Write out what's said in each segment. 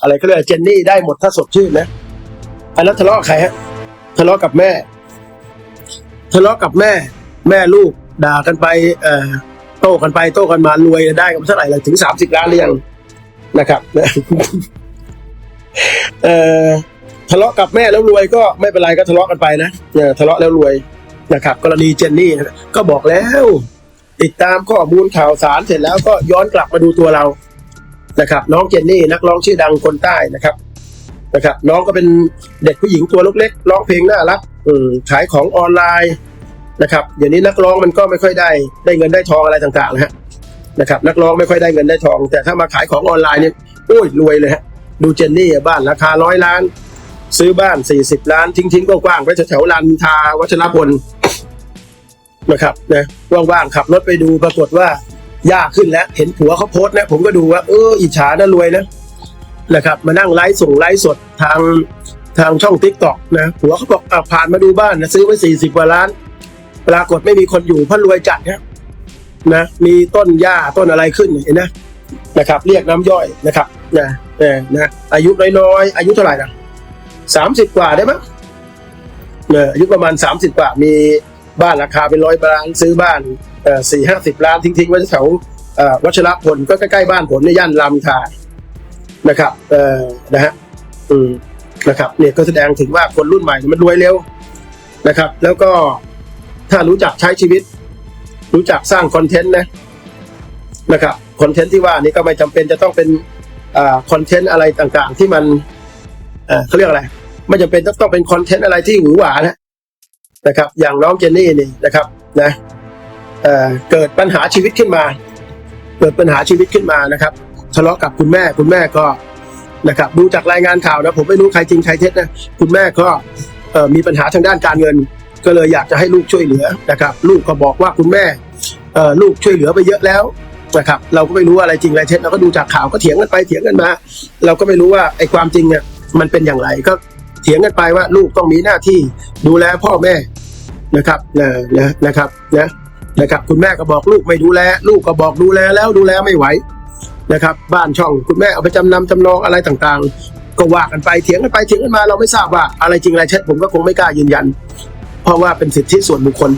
อะไรเขาเรียกอะไรเจนนี่ได้หมดถ้าสดชื่นนะอันนั้นทะเลาะใครฮะทะเลาะกับแม่ ทะเลาะกับแม่ แม่ลูกด่ากันไปเอ่อโต้กันไปโต้กันมารวยได้กันเท่าไหร่ถึงสามสิบล้านหรือยังนะครับเอ่อทะเลาะกับแม่แล้วรวยก็ไม่เป็นไรก็ทะเลาะกันไปนะเออทะเลาะแล้วรวยนะครับ กรณีเจนนี่ก็บอกแล้ว ติดตามข้อมูลข่าวสารเสร็จแล้วก็ย้อนกลับมาดูตัวเรา นะครับ น้องเจนนี่นักร้องชื่อดังคนใต้นะครับนะครับ น้องก็เป็นเด็กผู้หญิงตัวเล็กๆร้องเพลงน่ารักขายของออนไลน์นะครับเดี๋ยวนี้นักร้องมันก็ไม่ค่อยได้ได้เงินได้ทองอะไรต่างๆนะฮะนะครับ นักร้องไม่ค่อยได้เงินได้ทอง แต่ถ้ามาขายของออนไลน์เนี่ยโอ้ยรวยเลยฮะดูเจนนี่บ้านราคาร้อยล้าน ซื้อบ้านสี่สิบล้าน ทิ้งๆกว้างๆไว้แถวๆลานทาวัชรพลนะครับนะว่างๆขับรถไปดูปรากฏว่า ยากขึ้นแล้ว เห็นผัวเขาโพสต์นะ ผมก็ดูว่า เอออิจฉาน่ารวยนะนะครับ มานั่งไลฟ์ส่งไลฟ์สดทางทางช่องทิกตอกนะผัวเขาบอกอะผ่านมาดูบ้านนะซื้อไว้สี่สิบกว่าล้าน ปรากฏไม่มีคนอยู่เพราะรวยจัดนะนะ มีต้นหญ้าต้นอะไรขึ้นเห็นนะนะครับ เรียกน้ำย่อยนะครับนะเออนะอายุน้อยๆอายุเท่าไหร่นะสามสิบกว่าได้ไหมเนี่ยอายุประมาณสามสิบกว่ามีบ้านราคาเป็นร้อยล้านซื้อบ้าน สี่ห้าสิบล้านทิ้งๆไว้แถววัชรพลก็ใกล้ๆบ้านผมในย่านรามอินทรานะครับเอ่อนะฮะอืมนะครับเนี่ยก็แสดงถึงว่าคนรุ่นใหม่มันรวยเร็วนะครับ แล้วก็ถ้ารู้จักใช้ชีวิต รู้จักสร้างคอนเทนต์นะนะครับคอนเทนต์ที่ว่านี่ก็ไม่จำเป็นจะต้องเป็นอ่าคอนเทนต์อะไรต่างๆ ที่มันเอ่อเขาเรียกอะไร ไม่จำเป็นต้องต้องเป็นคอนเทนต์อะไรที่หวือหวานะนะครับ อย่างน้องเจนนี่นี่นะครับ นะ เเกิดปัญหาชีวิตขึ้นมา เกิดปัญหาชีวิตขึ้นมานะครับทะเลาะกับคุณแม่คุณแม่ก็นะครับดูจากรายงานข่าวนะผมไม่รู้ใครจริงใครเท็จนะคุณแม่ก็มีปัญหาทางด้านการเงิน ก็เลยอยากจะให้ลูกช่วยเหลือนะครับ ลูกก็บอกว่าคุณแม่ลูกช่วยเหลือไปเยอะแล้วนะครับ เราก็ไม่รู้อะไรจริงอะไรเท็จเราก็ดูจากข่าวก็เถียงกันไปเถียงกันมา เราก็ไม่รู้ว่าไอ้ความจริงเนี่ยมันเป็นอย่างไรก็เถียงกันไปว่าลูกต้องมีหน้าที่ดูแลพ่อแม่นะครับนะนะนะครับนะ นะครับ คุณแม่ก็บอกลูกไม่ดูแล ลูกก็บอกดูแลแล้วดูแลไม่ไหวนะครับ บ้านช่องคุณแม่เอาไปจำนำจำนองอะไรต่างๆ ก็ว่ากันไปเถียงกันไปเถียงกันมาเราไม่ทราบว่า อะไรจริงอะไรเท็จผมก็คงไม่กล้ายืนยัน เพราะว่าเป็นสิทธิส่วนบุคคล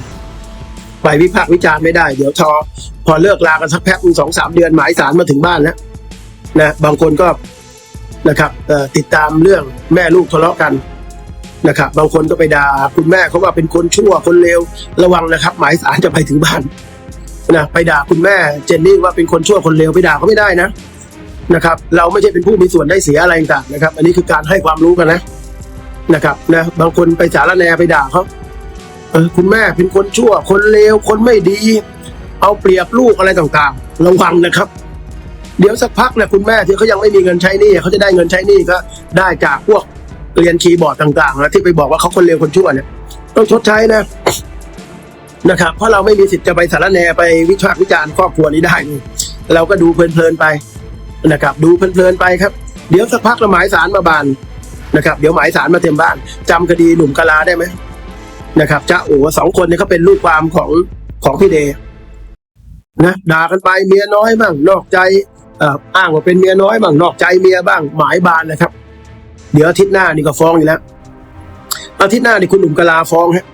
ไปวิพากษ์วิจารณ์ไม่ได้เดี๋ยวทอพอเลิกลากันสักแป๊บสองสามเดือนหมายสารมาถึงบ้านแล้วนะบางคนก็นะครับติดตามเรื่องแม่ลูกทะเลาะกัน นะครับบางคนก็ไปด่าคุณแม่เขาว่าเป็นคนชั่วคนเลวระวังนะครับ หมายสารจะไปถึงบ้านนะไปด่าคุณแม่เจนนี่ว่าเป็นคนชั่วคนเลวไปด่าเขาไม่ได้นะนะครับ เราไม่ใช่เป็นผู้มีส่วนได้เสียอะไรต่างนะครับ อันนี้คือการให้ความรู้กันนะนะครับนะบางคนไปสารแนไปด่าเขาเออคุณแม่เป็นคนชั่ว คนเลวคนไม่ดี เอาเปรียบลูกอะไรต่างๆ ระวังนะครับ เดี๋ยวสักพักเนี่ยคุณแม่ที่เขายังไม่มีเงินใช้หนี้เขาจะได้เงินใช้หนี้ก็ได้จากพวก เรียนคีย์บอร์ดต่างๆนะที่ไปบอกว่าเขาคนเลวคนชั่วเนี่ยต้องชดใช้นะนะครับ เพราะเราไม่มีสิทธิ์จะไปสารแหนไปวิพากวิจารณ์ครอบครัวนี้ได้นี่เราก็ดูเพลินๆไปนะครับ ดูเพลินๆไปครับ เดี๋ยวสักพักเราหมายสารมาบานนะครับ เดี๋ยวหมายสารมาเต็มบ้านจำคดีหนุ่มกะลาได้ไหมนะครับจ้าโอ๋สองคนนี้เขาเป็นลูกความของของพี่เดย์นะด่ากันไปเมียน้อยบ้างนอกใจอ่ออ้างว่าเป็นเมียน้อยบ้างนอกใจเมียบ้างหมายบานนะครับ เดี๋ยวอาทิตย์หน้านี่ก็ฟ้องอยู่แล้วอาทิตย์หน้านี่คุณหนุ่มกลาฟ้องฮะ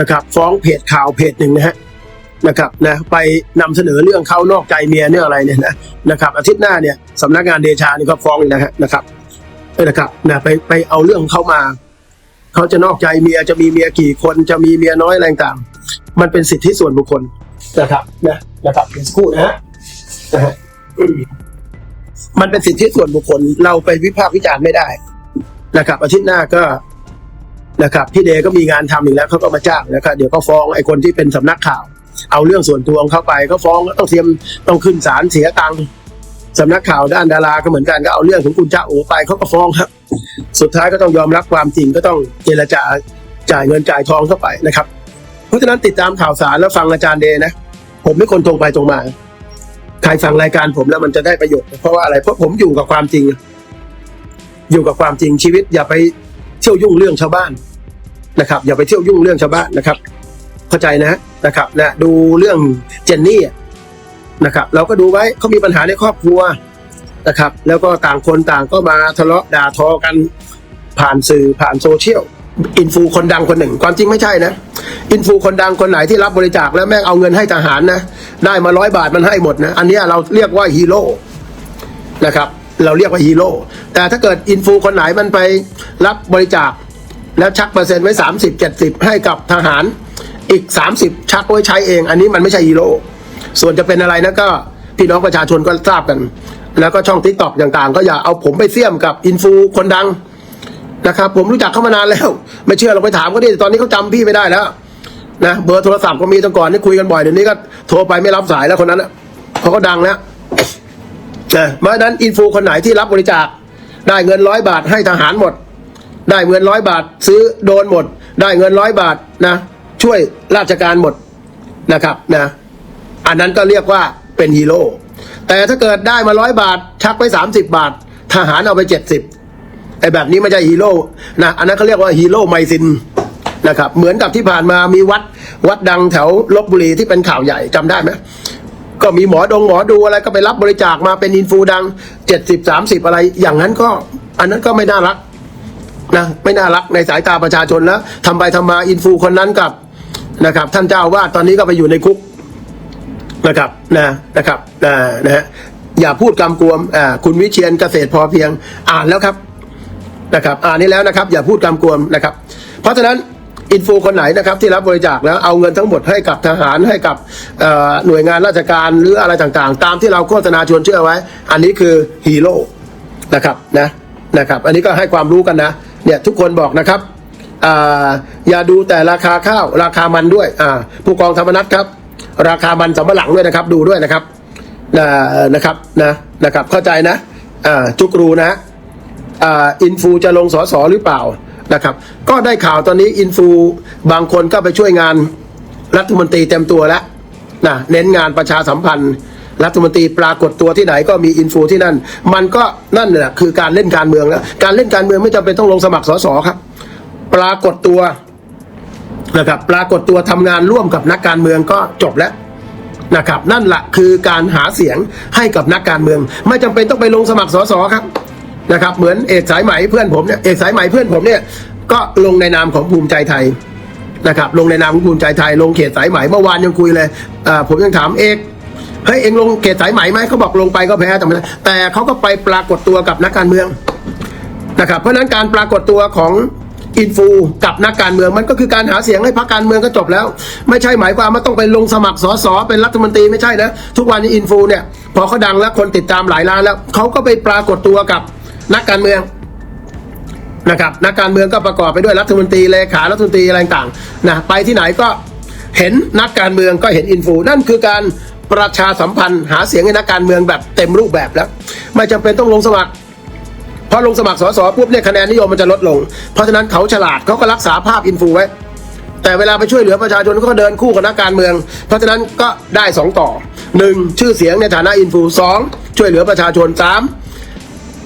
นะครับ ฟ้องเพจข่าวเพจหนึ่งนะฮะนะครับนะไปนำเสนอเรื่องเขานอกใจเมียเนี่ยอะไรเนี่ยนะนะครับ อาทิตย์หน้าเนี่ยสำนักงานเดชานี่ก็ฟ้องอีกนะฮะนะครับนะครับนะไปไปเอาเรื่องเขามาเขาจะนอกใจเมียจะมีเมียกี่คนจะมีเมียน้อยอะไรต่างมันเป็นสิทธิส่วนบุคคลนะครับนะนะครับเป็นสักครู่นะฮะนะฮะ มันเป็นสิทธิส่วนบุคคล เราไปวิพากษ์วิจารณ์ไม่ได้นะครับอาทิตย์หน้าก็นะครับพี่เดก็มีงานทำอีกแล้วเขาก็มาจ้างนะครับเดี๋ยวก็ฟ้องไอ้คนที่เป็นสำนักข่าว เอาเรื่องส่วนตัวของเขาไปก็ฟ้องต้องเตรียมต้องขึ้นศาลเสียตังค์สำนักข่าวด้านดาราก็เหมือนกันก็เอาเรื่องของคุณจ้าโอไปเขาก็ฟ้องครับ สุดท้ายก็ต้องยอมรับความจริงก็ต้องเจรจาจ่ายเงินจ่ายทองเข้าไปนะครับ เพราะฉะนั้นติดตามข่าวสารแล้วฟังอาจารย์เดนะ ผมไม่คนตรงไปตรงมา ใครฟังรายการผมแล้วมันจะได้ประโยชน์เพราะว่าอะไรเพราะผมอยู่กับความจริง อยู่กับความจริงชีวิต อย่าไปเที่ยวยุ่งเรื่องชาวบ้านนะครับ อย่าไปเที่ยวยุ่งเรื่องชาวบ้านนะครับ เข้าใจนะนะครับนะดูเรื่องเจนนี่นะครับ เราก็ดูไว้เขามีปัญหาในครอบครัวนะครับ แล้วก็ต่างคนต่างก็มาทะเลาะด่าทอกันผ่านสื่อผ่านโซเชียลอินฟูคนดังคนหนึ่งความจริงไม่ใช่นะ อินฟูคนดังคนไหนที่รับบริจาคแล้วแม่งเอาเงินให้ทหารนะ ได้มาร้อยบาทมันให้หมดนะ อันนี้เราเรียกว่าฮีโร่นะครับ เราเรียกว่าฮีโร่แต่ถ้าเกิดอินฟูคนไหนมันไปรับบริจาค แล้วชักเปอร์เซ็นต์ไว้สามสิบเจ็ดสิบให้กับทหารอีกสามสิบชักไว้ใช้เอง อันนี้มันไม่ใช่ฮีโร่ส่วนจะเป็นอะไรนะก็พี่น้องประชาชนก็ทราบกัน แล้วก็ช่องทิกตอกต่างๆ ก็อย่าเอาผมไปเสี่ยมกับอินฟูคนดังนะครับผมรู้จักเขามานานแล้ว ไม่เชื่อเราไปถามเขาดิตอนนี้เขาจำพี่ไม่ได้แล้ว นะเบอร์โทรศัพท์ก็มีตั้งก่อนนี่คุยกันบ่อยเดี๋ยวนี้ก็โทรไปไม่รับสายแล้วคนนั้นนะเขาก็ดังแล้วนะเพราะนั้นอินฟูคนไหนที่รับบริจาค ได้เงินร้อยบาทให้ทหารหมด ได้เงินร้อยบาท ซื้อโดนหมด ได้เงินร้อยบาทนะ ช่วยราชการหมดนะครับนะอันนั้นก็เรียกว่าเป็นฮีโร่แต่ถ้าเกิดได้มาร้อยบาท ชักไปสามสิบาท ทหารเอาไปเจ็ดสิบไอ้แบบนี้ไม่ใช่ฮีโร่นะอันนั้นเขาเรียกว่าฮีโร่ไมซิน นะครับ เหมือนกับที่ผ่านมามีวัดวัดดังแถวลบบุรีที่เป็นข่าวใหญ่จำได้ไหมก็มีหมอดงหมอดูอะไรก็ไปรับบริจาคมาเป็นอินฟูดังเจ็ดสิบสามสิบอะไร อย่างนั้นก็อันนั้นก็ไม่น่ารักนะไม่น่ารักในสายตาประชาชนแล้วทำไปทำมาอินฟูคนนั้นกับนะครับ ท่านเจ้าอาวาดตอนนี้ก็ไปอยู่ในคุกนะครับนะนะครับนะนะฮะอย่าพูดกำกวมอ่าคุณวิเชียนเกษตรพอเพียงอ่านแล้วครับนะครับ อ่านนี้แล้วนะครับ อย่าพูดกำกวมนะครับ เพราะฉะนั้น อินฟูคนไหนนะครับที่รับบริจาคแล้วเอาเงินทั้งหมดให้กับทหารให้กับหน่วยงานราชการหรืออะไรต่างๆ ตามที่เราโฆษณาชวนเชื่อไว้ อันนี้คือฮีโร่นะครับนะนะครับ อันนี้ก็ให้ความรู้กันนะเนี่ยทุกคนบอกนะครับออย่าดูแต่ราคาข้าวราคามันด้วยผู้กองธรรมนัฐครับ ราคามันสำปะหลังด้วยนะครับดูด้วยนะครับนะนะครับนะนะครับเข้าใจนะจุกรูนะอ่าอินฟูจะลงสอสอหรือเปล่า นะครับ ก็ได้ข่าวตอนนี้อินฟูบางคนก็ไปช่วยงานรัฐมนตรีเต็มตัวแล้วนะเน้นงานประชาสัมพันธ์ รัฐมนตรีปรากฏตัวที่ไหนก็มีอินฟูที่นั่น มันก็นั่นแหละคือการเล่นการเมืองแล้วการเล่นการเมืองไม่จำเป็นต้องลงสมัครสสครับ ปรากฏตัวนะครับปรากฏตัวทำงานร่วมกับนักการเมืองก็จบแล้วนะครับ นั่นแหละคือการหาเสียงให้กับนักการเมือง ไม่จำเป็นต้องไปลงสมัครสสครับ นะครับ เหมือนเอกสายไหมเพื่อนผมเนี่ยเอกสายไหมเพื่อนผมเนี่ยก็ลงในนามของภูมิใจไทยนะครับ ลงในนามของภูมิใจไทย ลงเขตสายไหมเมื่อวานยังคุยเลยผมยังถามเอกเฮ้ยเองลงเขตสายไหมไหมเขาบอกลงไปก็แพ้แต่ไม่แต่เขาก็ไปปรากฏตัวกับนักการเมืองนะครับ เพราะฉะนั้นการปรากฏตัวของอินฟูกับนักการเมืองมันก็คือการหาเสียงให้พรรคการเมืองก็จบแล้ว ไม่ใช่หมายความว่าต้องไปลงสมัครสสเป็นรัฐมนตรีไม่ใช่นะ ทุกวันนี้อินฟูเนี่ยพอเขาดังแล้วคนติดตามหลายล้านแล้วเขาก็ไปปรากฏตัวกับ นักการเมืองนะครับนักการเมืองก็ประกอบไปด้วยรัฐมนตรีเลขารัฐมนตรีอะไรต่างๆนะไปที่ไหนก็เห็นนักการเมืองก็เห็นอินฟูนั่นคือการประชาสัมพันธ์ หาเสียงให้นักการเมืองแบบเต็มรูปแบบแล้ว ไม่จำเป็นต้องลงสมัครพอลงสมัครสสปุ๊บเนี่ยคะแนนนิยมมันจะลดลง เพราะฉะนั้นเขาฉลาดเขาก็รักษาภาพอินฟูไว้ แต่เวลาไปช่วยเหลือประชาชนก็เดินคู่กับนักการเมือง เพราะฉะนั้นก็ได้สองต่อหนึ่งชื่อเสียงในฐานะอินฟูสองช่วยเหลือประชาชนสาม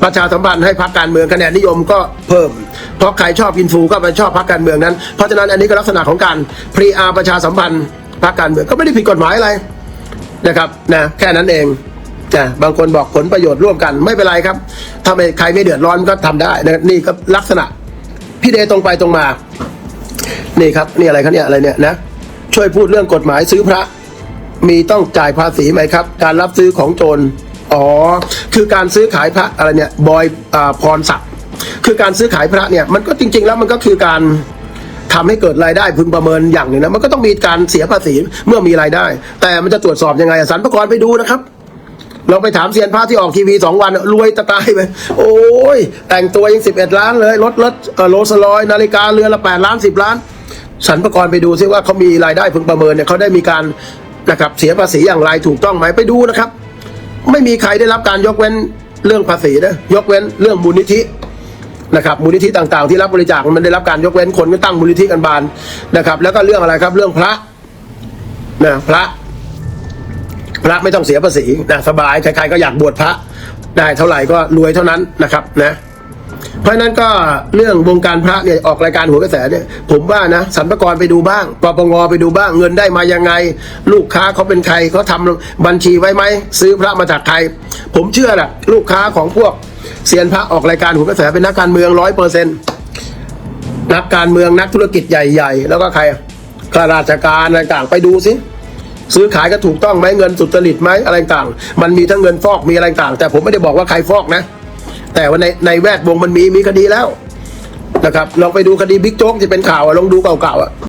ประชาสัมพันธ์ให้พรรคการเมืองคะแนนนิยมก็เพิ่ม เพราะใครชอบอินฟูก็ไปชอบพรรคการเมืองนั้น เพราะฉะนั้นอันนี้ก็ลักษณะของการพรีอาประชาสัมพันธ์พรรคการเมืองก็ไม่ได้ผิดกฎหมายอะไรนะครับนะแค่นั้นเองนะบางคนบอกผลประโยชน์ร่วมกันไม่เป็นไรครับถ้าไม่ใครไม่เดือดร้อนก็ทำได้นะนี่ก็ลักษณะพี่เดตรงไปตรงมา นี่ครับนี่อะไรครับเนี่ยอะไรเนี่ยนะช่วยพูดเรื่องกฎหมายซื้อพระ มีต้องจ่ายภาษีไหมครับ การรับซื้อของโจรอ๋อ คือการซื้อขายพระอะไรเนี่ยบอยอพรศักดิ์คือการซื้อขายพระเนี่ยมันก็จริง ๆ แล้วมันก็คือการทำให้เกิดรายได้พึงประเมินอย่างหนึ่งนะมันก็ต้องมีการเสียภาษีเมื่อมีรายได้ แต่มันจะตรวจสอบยังไงอะสรรพากรไปดูนะครับ เราไปถามเซียนพระที่ออกทีวีสองวันรวยตะตายไปโอ้ยแต่งตัวยังสิบเอ็ดล้านเลยรถรถโรลสลอยนาฬิกาเรือละแปดล้านสิบล้านสรรพากรไปดูซิว่าเขามีรายได้พึงประเมินเนี่ยเขาได้มีการนะครับเสียภาษีอย่างไรถูกต้องไหมไปดูนะครับ ไม่มีใครได้รับการยกเว้นเรื่องภาษีนะยกเว้นเรื่องมูลนิธินะครับมูลนิธิต่างๆ ที่รับบริจาคมันได้รับการยกเว้นคนก็ตั้งมูลนิธิกันบานนะครับ แล้วก็เรื่องอะไรครับเรื่องพระนะพระพระไม่ต้องเสียภาษีนะสบายใครๆก็อยากบวชพระได้เท่าไหร่ก็รวยเท่านั้นนะครับนะ เพราะฉะนั้นก็เรื่องวงการพระเนี่ยออกรายการหัวกระแสเนี่ยผมว่านะสรรพากรไปดูบ้างปปงไปดูบ้างเงินได้มายังไง ลูกค้าเขาเป็นใครเขาทำบัญชีไว้ไหมซื้อพระมาจากใคร ผมเชื่อแหละลูกค้าของพวกเซียนพระออกรายการหัวกระแสเป็นนักการเมืองร้อยเปอร์เซ็นต์นักการเมืองนักธุรกิจใหญ่ๆ แล้วก็ใครข้าราชการอะไรต่างไปดูสิซื้อขายก็ถูกต้องไหมเงินสุจริตไหมอะไรต่าง มันมีทั้งเงินฟอกมีอะไรต่าง แต่ผมไม่ได้บอกว่าใครฟอกนะ แต่ว่าในในแวดวงมันมีมีคดีแล้วนะครับลองไปดูคดีบิ๊กโจ๊กที่เป็นข่าวอะลองดูเก่าๆอะ